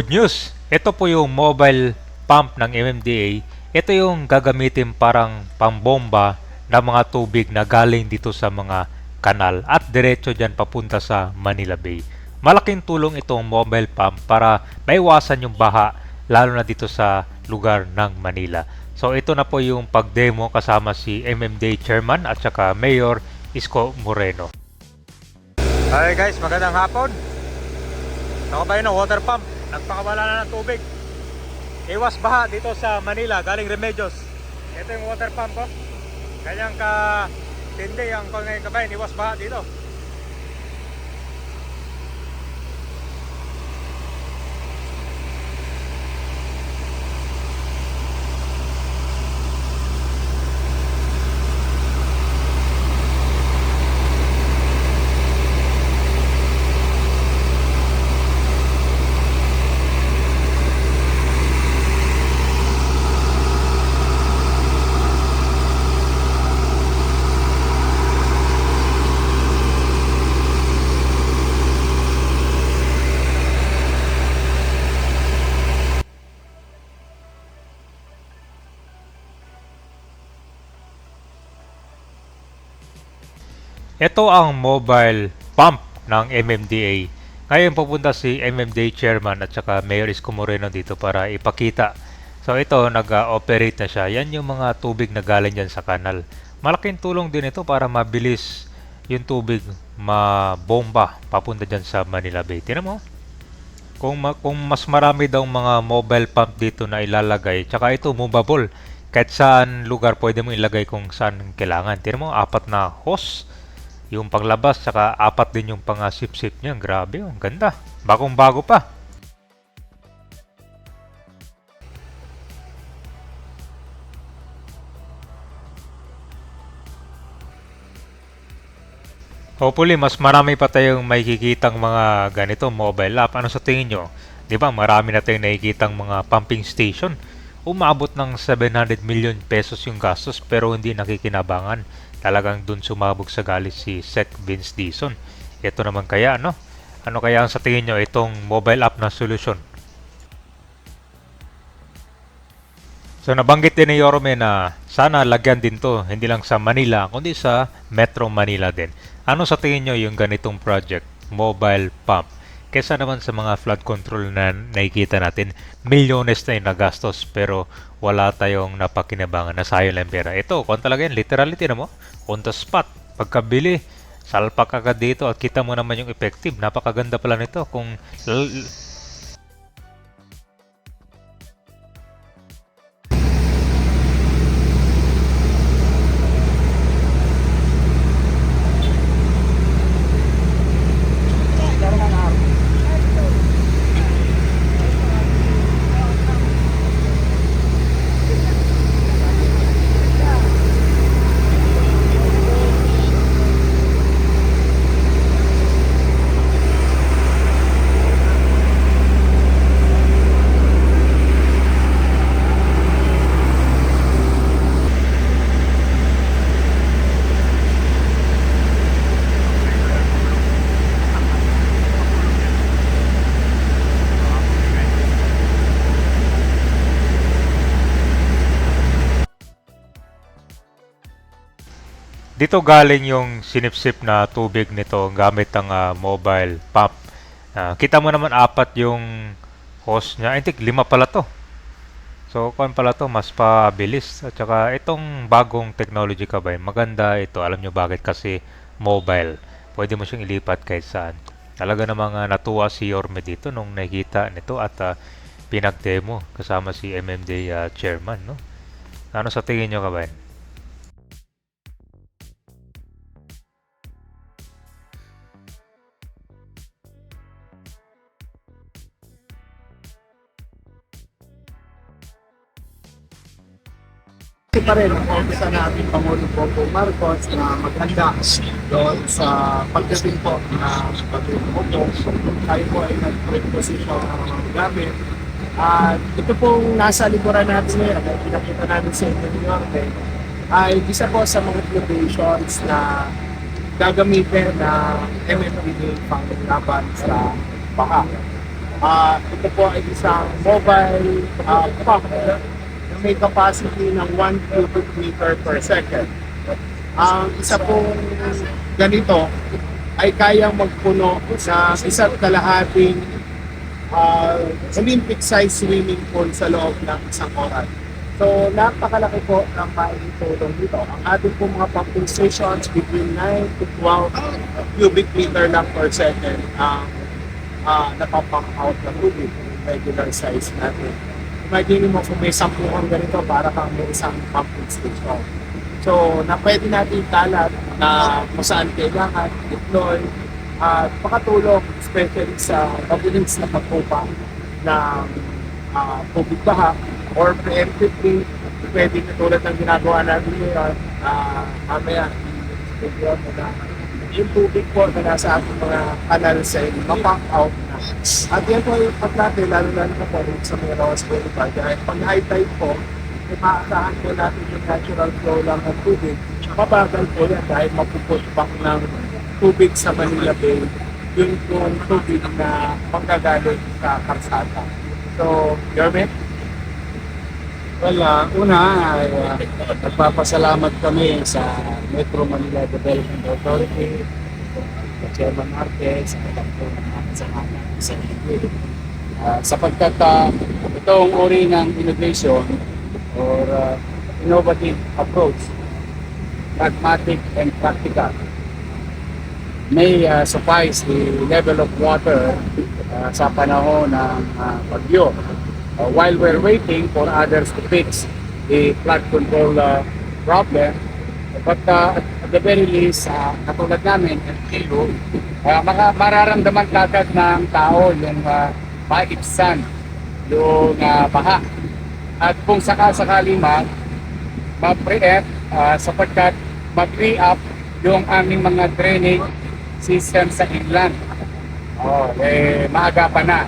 Good news! Ito po yung mobile pump ng MMDA. Ito yung gagamitin parang pambomba ng mga tubig na galing dito sa mga kanal at diretso dyan papunta sa Manila Bay. Malaking tulong itong mobile pump para maiwasan yung baha lalo na dito sa lugar ng Manila. So ito na po yung pag-demo kasama si MMDA Chairman at saka Mayor Isko Moreno. Hi guys, magandang hapon. Ako ba yun ng water pump? Nagpakawala na ng tubig. Iwas baha dito sa Manila, galing Remedios. Ito yung water pump ko. Kanyang ka tindi ang kanyang kabayan, iwas baha dito. Ito ang mobile pump ng MMDA. Ngayon pupunta si MMDA chairman at saka Mayor Isko Moreno dito para ipakita. So ito, nag-operate na siya. Yan yung mga tubig na galing dyan sa kanal. Malaking tulong din ito para mabilis yung tubig mabomba papunta dyan sa Manila Bay. Tinan mo. Kung, ma- kung mas marami daw mga mobile pump dito na ilalagay, tsaka ito movable. Kahit saan lugar pwede mo ilagay kung saan kailangan. Tinan mo, apat na hose yung panglabas, saka apat din yung pang sip-sip niya. Grabe, ang ganda. Bagong bago pa. Hopefully, mas marami pa tayong makikitang mga ganito mobile app. Ano sa tingin nyo? Di ba, marami na tayong nakikitang mga pumping station. Umabot ng 700 million pesos yung gastos pero hindi nakikinabangan. Talagang dun sumabog sa galit si Sec Vince Dison. Ito naman kaya, no? Ano kaya ang sa tingin nyo itong mobile app na solusyon? So nabanggit din ni Yorome na sana lagyan din to hindi lang sa Manila kundi sa Metro Manila din. Ano sa tingin nyo yung ganitong project, mobile pump? Kesa naman sa mga flood control na nakikita natin, milyones na yung nagastos pero wala tayong napakinabangan na sayang lang pera. Ito, kung talaga yan, literally na mo, on the spot, pagkabili, salpak agad dito at kita mo naman yung effective. Napakaganda pala nito kung Dito galing yung sinipsip na tubig nito gamit ang ah, mobile pump. Ah, kita mo naman apat yung hose niya. I think lima pala to. So, kung pala to, mas pabilis. At saka itong bagong technology ka ba, maganda ito. Alam nyo bakit? Kasi mobile. Pwede mo siyang ilipat kahit saan. Talaga namang ah, natuwa si Yorme dito nung nakita nito at ah, pinag-demo kasama si MMD ah, chairman. No? Ano sa tingin nyo ka ba? Pa rin ang umpisa natin Pangulong Bongbong Marcos na maghanda doon sa pagdating po na pagdating po po. Tayo po ay nag-reposition ng gamit. At ito pong nasa likuran natin ngayon, ay pinakita natin sa inyo New York, eh, ay isa po sa mga innovations na gagamitin na MMDA pang laban sa baka. Ah, ito po ay isang mobile ah, pump na may capacity ng 1 cubic meter per second. Ang isa pong ganito ay kayang magpuno sa isa't kalahating uh, Olympic-sized swimming pool sa loob ng isang oras. So, napakalaki po ng maitutulong dito. Ang ating po mga pumping stations between 9 to 12 cubic meter lang per second ang uh, napapump out na tubig regular size natin. Imagine mo kung may 10 kang ganito para kang may isang pumping station. So, na pwede natin talat na kung saan kailangan deploy at makatulong especially sa mabilis na pagpupa ng uh, tubig baha or preemptively pwede katulad ng ginagawa natin ngayon uh, mamaya i-studio mo na yung tubig po na nasa ating mga kanal sa ma-pump out na. At yan po yung pag natin, lalo lalo na po rin sa mga Ross Boulevard. Dahil pag high tide po, ay maaasahan po natin yung natural flow lang ng tubig. Mabagal po yan dahil mapuput back ng tubig sa Manila Bay yung yung tubig na manggagaling sa karsada. So, Jeremy? Well, uh, una ay uh, nagpapasalamat kami sa Metro Manila Development Authority, Chairman Marquez, sa katapos ng mga kasama natin sa NDA. Uh, sapagkat uh, itong uri ng innovation or uh, innovative approach, pragmatic and practical, may uh, suffice the level of water uh, sa panahon ng uh, bagyo. Uh, while we're waiting for others to fix the flood control uh, problem, but uh, at the very least, uh, katulad namin, LTO, uh, maka, mararamdaman kagad ng tao yung uh, maibsan yung uh, baha. At kung sakasakali man, ma-preempt uh, sapagkat mag-free up yung aming mga drainage system sa inland. Oh, eh, maagapan na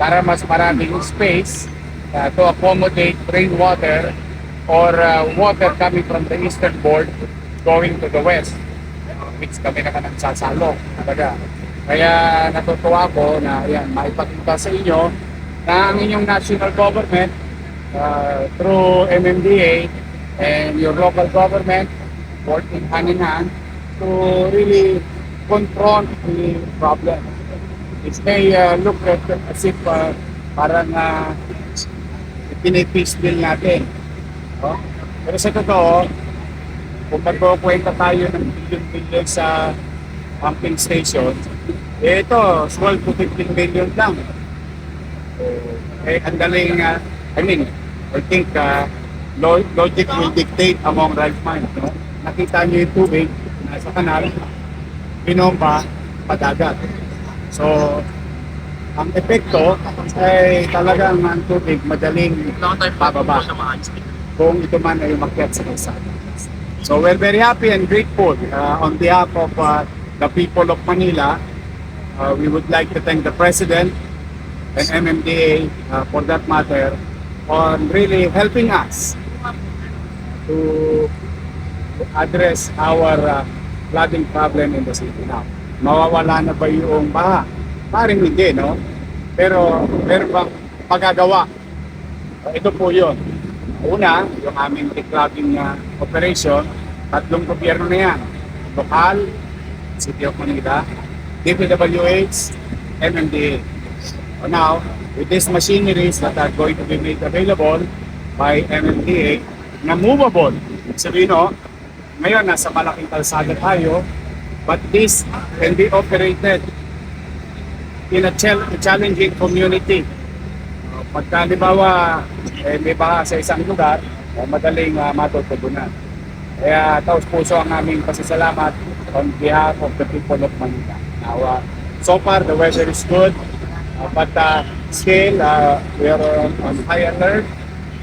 para mas maraming space uh, to accommodate rainwater or uh, water coming from the eastern board going to the west. Which kami naman ang sasalok talaga. Kaya natutuwa ko na yan, maipakita sa inyo na ang inyong national government uh, through MMDA and your local government working hand in hand to really confront the problem. It may uh, look at, as if uh, parang uh, pinipeace bill natin. No? Pero sa totoo, kung magkukwenta tayo ng billion-billion sa pumping station, eh ito, small to 15 million lang. So, eh, ang galing, uh, I mean, I think uh, lo- logic will dictate among right minds. No? Nakita niyo yung tubig nasa kanal, pinomba, padagat. So, ang epekto ay talagang ang tubig madaling pababa kung ito man ay umakyat sa kalsada. So we're very happy and grateful uh, on behalf of uh, the people of Manila. Uh, we would like to thank the President and MMDA uh, for that matter on really helping us to address our uh, flooding problem in the city now. Mawawala na ba yung baha? Parang hindi, no? Pero meron bang magagawa? Ito po yun. Una, yung aming declogging uh, operation, tatlong gobyerno na yan. Lokal, City of Manila, DPWH, MMDA. So now, with these machineries that are going to be made available by MMDA, na movable, sabihin no, ngayon nasa malaking kalsada tayo, but this can be operated in a chal- challenging community. Uh, Pagka halimbawa, eh, may baha sa isang lugar, eh, madaling uh, matutugunan. Kaya taos puso ang aming pasasalamat on behalf of the people of Manila. Now, uh, so far, the weather is good, uh, but uh, still, uh, we are on, high alert.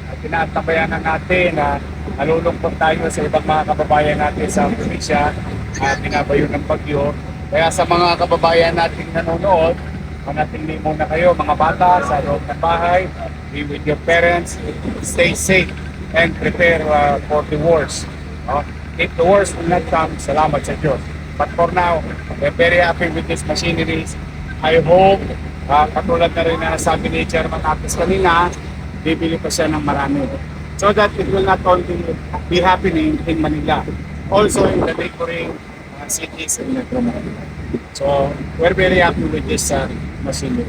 Uh, tinatabayan na natin na nalulungkot tayo sa ibang mga kababayan natin sa probinsya na binabayo ng bagyo. Kaya sa mga kababayan natin nanonood, manatili muna kayo mga bata sa loob ng bahay. Be with your parents. Stay safe and prepare uh, for the worst. Uh, if the worst will not come, salamat sa Diyos. But for now, we're very happy with these machineries. I hope, uh, katulad na rin na sabi ni Chairman Apis kanina, bibili pa siya ng marami. So that it will not only be happening in Manila, also in the neighboring cities in Metro Manila. So, we're very happy with this uh, machine.